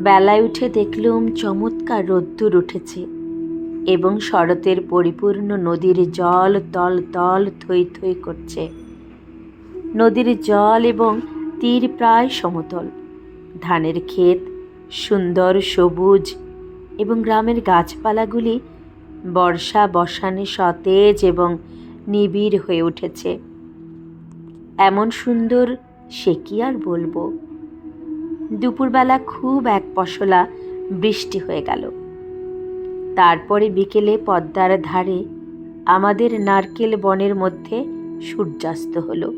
বেলায় উঠে দেখলুম চমৎকার রোদ্দুর উঠেছে এবং শরতের পরিপূর্ণ নদীর জল তল তল থই থই করছে। নদীর জল এবং তীর প্রায় সমতল। ধানের ক্ষেত সুন্দর সবুজ এবং গ্রামের গাছপালাগুলি বর্ষা বসানে সতেজ এবং নিবিড় হয়ে উঠেছে। এমন সুন্দর সে কি আর বলব? দুপুরবেলা খুব এক পশলা বৃষ্টি হয়ে গেল। তারপরে বিকেলে পদ্মার ধারে আমাদের নারকেল বনের মধ্যে সূর্যাস্ত হলো।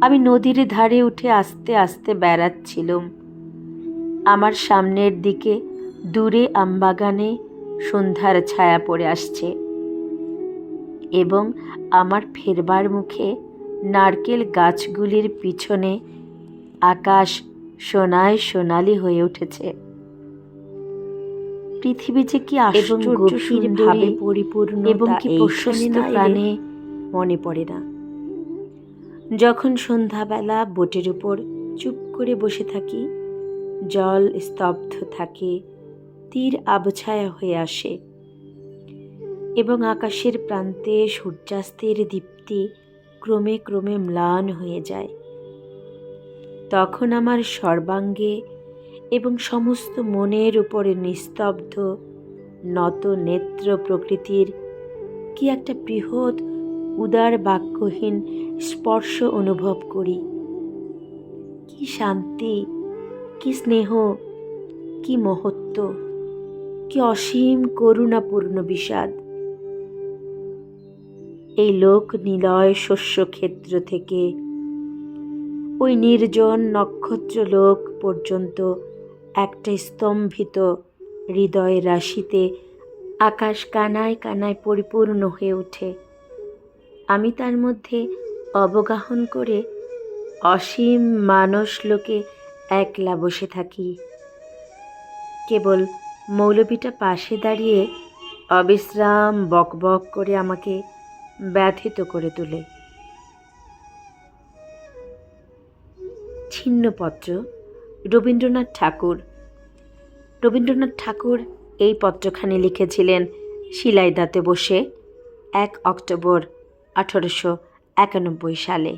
আমি নদীর ধারে উঠে আস্তে আস্তে বেড়াচ্ছিলাম। আমার সামনের দিকে দূরে আমবাগানে সন্ধ্যার ছায়া পড়ে আসছে এবং আমার ফেরবার মুখে নারকেল গাছগুলির পিছনে আকাশ সোনায় সোনালি হয়ে উঠেছে। পৃথিবী যে কি এবং আশ্চর্য গভীর সুন্দরী ভাবে পরিপূর্ণ এবং কি প্রশস্ত প্রাণে মনে পড়ে না। যখন সন্ধ্যাবেলা বোটের উপর চুপ করে বসে থাকি জল স্তব্ধ থাকে তীর আবছায়া হয়ে আসে এবং আকাশের প্রান্তে সূর্যাস্তের দীপ্তি ক্রমে ক্রমে ম্লান হয়ে যায়। তখন আমার সর্বাঙ্গে এবং সমস্ত মনের উপরে নিস্তব্ধ, নত নেত্র প্রকৃতির কি একটা বৃহৎ, উদার বাক্যহীন স্পর্শ অনুভব করি। কি শান্তি, কি স্নেহ, কি মহত্ব, কি অসীম করুণাপূর্ণ বিষাদ। এই লোক নিলয় শস্যক্ষেত্র থেকে ওই নির্জন নক্ষত্র লোক পর্যন্ত একটা স্তম্ভিত হৃদয় রাশিতে আকাশ কানায় কানায় পরিপূর্ণ হয়ে ওঠে। আমি তার মধ্যে অবগাহন করে অসীম মানস লোকে একলা বসে থাকি। কেবল মৌলবীটা পাশে দাঁড়িয়ে অবিশ্রাম বকবক করে আমাকে ব্যথিত করে তোলে। ছিন্নপত্র, রবীন্দ্রনাথ ঠাকুর। রবীন্দ্রনাথ ঠাকুর এই পত্রখানি লিখেছিলেন শিলাইদাতে বসে, এক অক্টোবর আঠারোশো একানব্বই সালে।